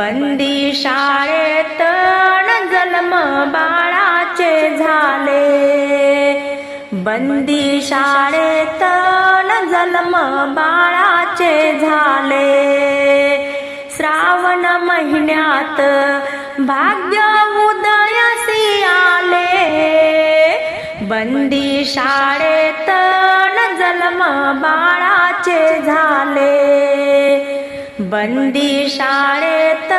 बंदी शाळेत जन्म बाळाचे झाले. बंदी शाळेत जन्म बाळाचे झाले. श्रावण महिन्यात भाग्य उदयासी आले. बंदी शाळेत जन्म बाळाचे झाले. बंदी शाळेत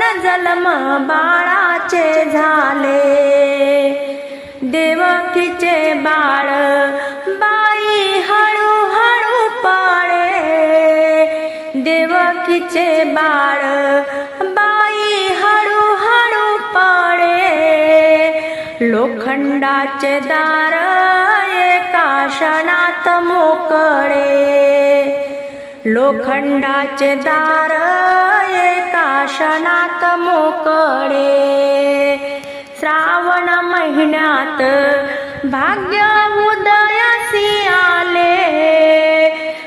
न जन्म बाळाचे झाले. देवकीचे बाळ बाई हळू हळू पाळे. देवकीचे बाळ बाई हळू हळू पाळे. लोखंडाचे दार एका क्षणात मोकळे. लोखंडाचे दार एका क्षणात मोकळे. श्रावण महिन्यात भाग्य उदयासी आले.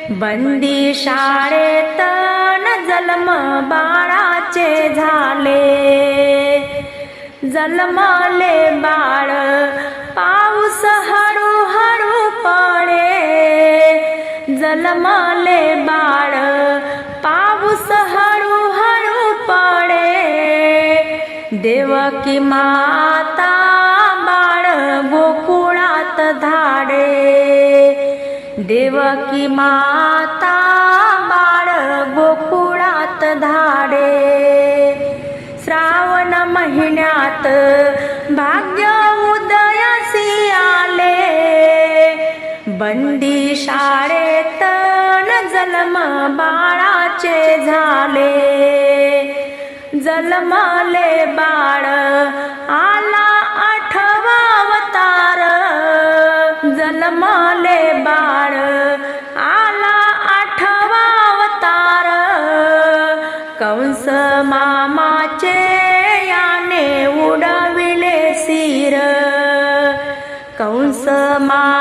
बंदी शाळेत न जन्म बाळाचे झाले. जन्मले बाळ पाऊस हा पडे बाळ पाऊस हळू हळू पडे देवकी माता बाळ गोकुळात धाडे. देवकी माता बाळ गोकुळात धाडे. श्रावण महिन्यात भाग्य बंदी शाळेत जन्म बाळाचे झाले. जन्मले बाळ आला आठवा अवतार. जन्मले बाळ आला आठवा अवतार. कंस मामाचे याने उडविले सिर. कंस मा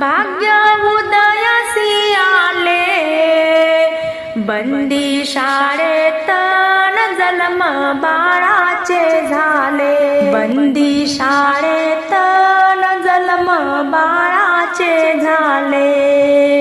भाग्य उदयसी आले बंदी शाळेत जन्म बाळाचे झाले. बंदी शाळेत न जन्म बाळाचे झाले.